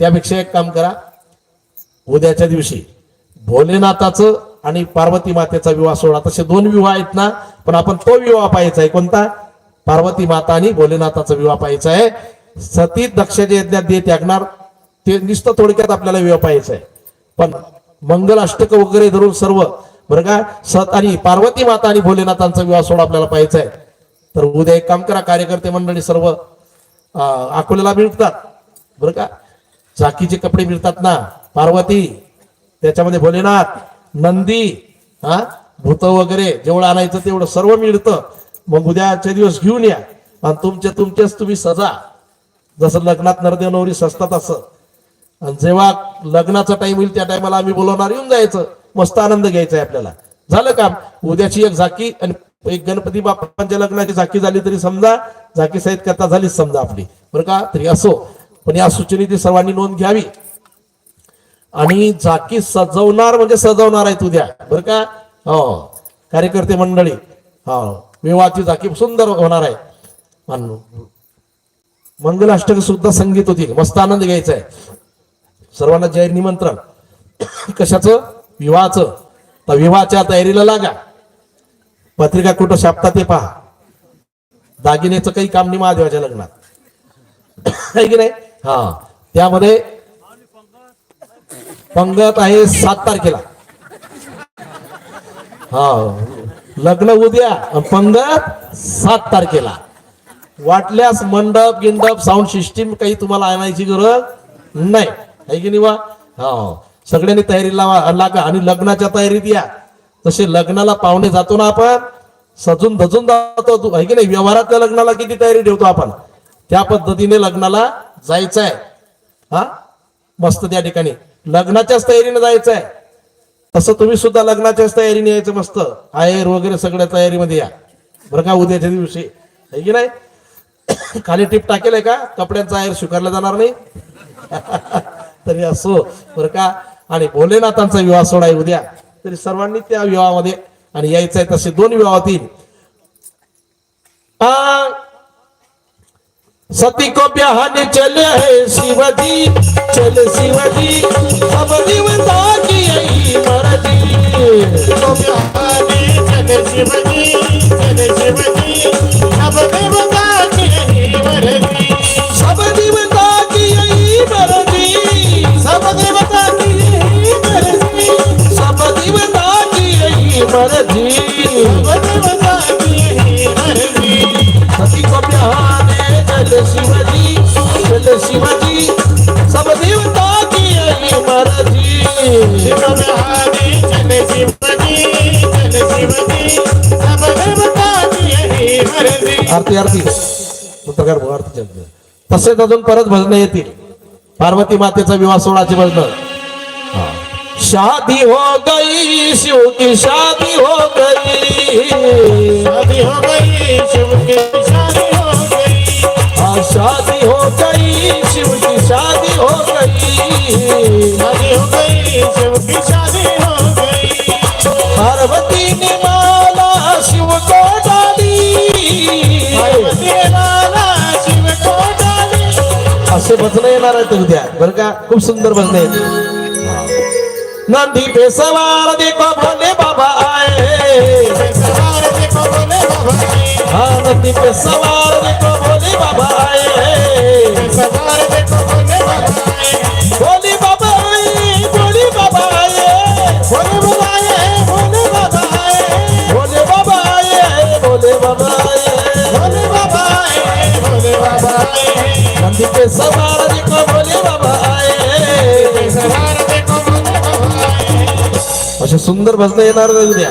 त्यापेक्षा एक काम करा. उद्याच्या दिवशी भोलेनाथाचं आणि पार्वती मातेचा विवाह सोहळा तसे दोन विवाह आहेत ना पण आपण तो विवाह पाहायचा आहे. कोणता? पार्वती माता आणि भोलेनाथाचा विवाह पाहायचा आहे. सती दक्षाच्या यज्ञात देत त्यागणार. ते नुसतं थोडक्यात आपल्याला विवाह पाहायचा आहे. पण मंगल अष्टक वगैरे धरून सर्व बरं का सत आणि पार्वती माता आणि भोलेनाथांचा विवाह सोहळा आपल्याला पाहायचा आहे. तर उद्या एक काम करा कार्यकर्ते मंडळी सर्व अकोल्याला मिळतात बरं का झाकीचे कपडे मिळतात ना? पार्वती त्याच्यामध्ये भोलेनाथ नंदी हा? भूत वगैरे जेवढं आणायचं तेवढं सर्व मिळतं. मग उद्याच्या दिवस घेऊन या आणि तुमच्या तुमच्याच तुम्ही सजा. जसं लग्नात नरदेव नवरी सजतात असं. आणि जेव्हा लग्नाचा टाइम होईल त्या टायमाला आम्ही बोलवणार येऊन जायचं. मस्त आनंद घ्यायचा आहे आपल्याला. झालं काम. उद्याची एक झाकी आणि एक गणपती बाप्पांच्या लग्नाची झाकी झाली तरी समजा. झाकी साहित्य कथा झालीच समजा आपली. बरं का? तरी असो. पण या सूचनेची सर्वांनी नोंद घ्यावी. आणि झाकी सजवणार म्हणजे सजवणार आहेत उद्या. बरं का? हो. कार्यकर्ते मंडळी. हो. विवाहाची झाकी सुंदर होणार आहे. मंगलाष्टक सुद्धा संगीत होती मस्त आनंद घ्यायचा आहे. सर्वांना जाहीर निमंत्रण. कशाचं? विवाहाचं. तर विवाहाच्या तयारीला लागा. पत्रिका कुठं छापता ते पहा. दागिन्याचं काही काम नाही महादेवाच्या लग्नात. आहे की नाही? हा. त्यामध्ये पंगत आहे सात तारखेला. हा. लग्न उद्या पंगत सात तारखेला. वाटल्यास मंडप गिंडप साऊंड सिस्टीम काही तुम्हाला आणायची गरज नाही. आहे की नाही वा हा. सगळ्यांनी तयारी लावा लागा आणि लग्नाच्या तयारीत या. तसे लग्नाला पाहुणे जातो ना आपण. सजून धजून जातो. आहे की नाही? व्यवहारातल्या लग्नाला किती तयारी ठेवतो आपण? त्या पद्धतीने लग्नाला जायचं आहे हा? मस्त त्या ठिकाणी. लग्नाच्याच तयारीने जायचं आहे तसं तुम्ही सुद्धा लग्नाच्याच तयारीने यायचं मस्त. आयर वगैरे सगळ्या तयारीमध्ये या. बरं का उद्याच्या दिवशी. आहे की नाही? खाली टिप टाकेल आहे का? कपड्यांचा आयर स्वीकारला जाणार नाही. तरी असो बरं का. आणि भोलेनाथांचा विवाह सोडा आहे उद्या. तरी सर्वांनी त्या विवाहामध्ये आणि यायचं आहे तसे दोन विवाह होतील. सती को ब्याहने चले है शिवजी चले शिवजी। अब दिवता की यही मर्ज़ी। तो बिहारी चले चले शिवजी। अब देवता की यही मर्ज़ी। सब दिवता की यही मर्ज़ी। सब देवता की यही मर्ज़ी। सब दिवता की यही मर्ज़ी। सब देवता की मर्जी तो बिहारी चले शिवजी चले शिवजी। सब देवता की यही मर्जी आरती आरती। पत्रकार आरती चलते तसेच अजून परत भजनं येतील. पार्वती मातेचा विवाह सोहळाची भजनं. शादी हो गई शिव की शादी हो गई. शादी हो गई शिव की शादी हो गई। शादी असे भजनं येणार आहेत उद्या बरं का खूप सुंदर भजनं आहेत नंदी पे सवार देखो भोले बाबा आए हाँ नंदी पे सवार देखो भोले बाबा। सुंदर भजन येणार नाही उद्या.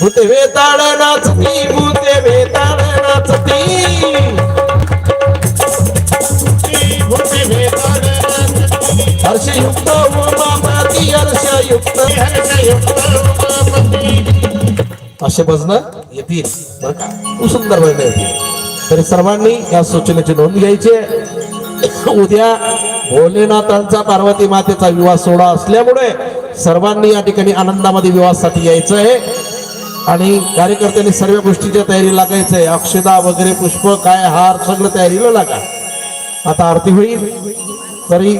भूते वेताळ नाचती भूते वेताळ नाचती हर्षयुक्त उमापती हर्षयुक्त हर्षयुक्त असे भजन येतील बरं का? खूप सुंदर भजन येतील. तरी सर्वांनी या सूचनेची नोंद घ्यायची उद्या भोलेनाथांचा पार्वती मातेचा विवाह सोहळा असल्यामुळे सर्वांनी या ठिकाणी आनंदामध्ये विवाहासाठी यायचं आहे आणि कार्यकर्त्यांनी सर्व गोष्टीच्या तयारी लागायचं आहे अक्षदा वगैरे पुष्प काय हार सगळं तयारीला लागा. आता आरती होईल. तरी